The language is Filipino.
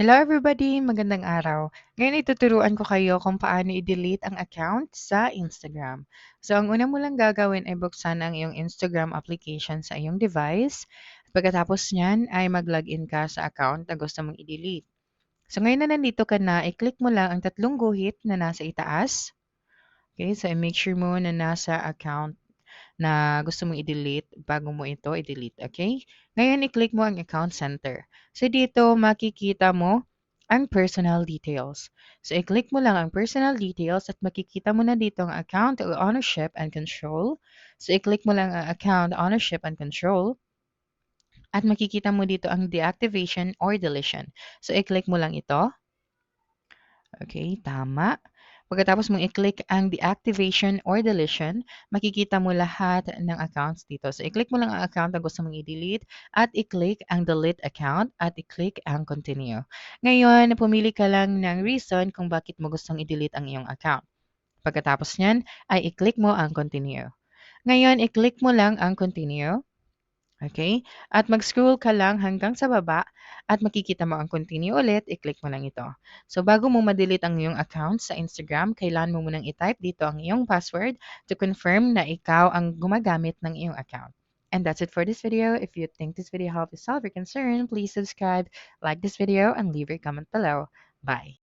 Hello everybody! Magandang araw. Ngayon ituturuan ko kayo kung paano i-delete ang account sa Instagram. So, ang una mo lang gagawin ay buksan ang iyong Instagram application sa iyong device. Pagkatapos niyan ay mag-login ka sa account na gusto mong i-delete. So, ngayon na nandito ka na, i-click mo lang ang tatlong guhit na nasa itaas. Okay, so i-make sure mo na nasa account na gusto mong i-delete bago mo ito i-delete, okay? Ngayon, i-click mo ang account center. So, dito makikita mo ang personal details. So, i-click mo lang ang personal details at makikita mo na dito ang account ownership and control. So, i-click mo lang ang account ownership and control. At makikita mo dito ang deactivation or deletion. So, i-click mo lang ito. Okay, tama. Pagkatapos mong i-click ang deactivation or deletion, makikita mo lahat ng accounts dito. So, i-click mo lang ang account na gusto mong i-delete at i-click ang delete account at i-click ang continue. Ngayon, pumili ka lang ng reason kung bakit mo gustong i-delete ang iyong account. Pagkatapos niyan, ay i-click mo ang continue. Ngayon, i-click mo lang ang continue. Okay? At mag-scroll ka lang hanggang sa baba at makikita mo ang continue ulit, i-click mo lang ito. So, bago mo ma-delete ang iyong account sa Instagram, kailangan mo munang i-type dito ang iyong password to confirm na ikaw ang gumagamit ng iyong account. And that's it for this video. If you think this video helped you solve your concern, please subscribe, like this video, and leave your comment below. Bye!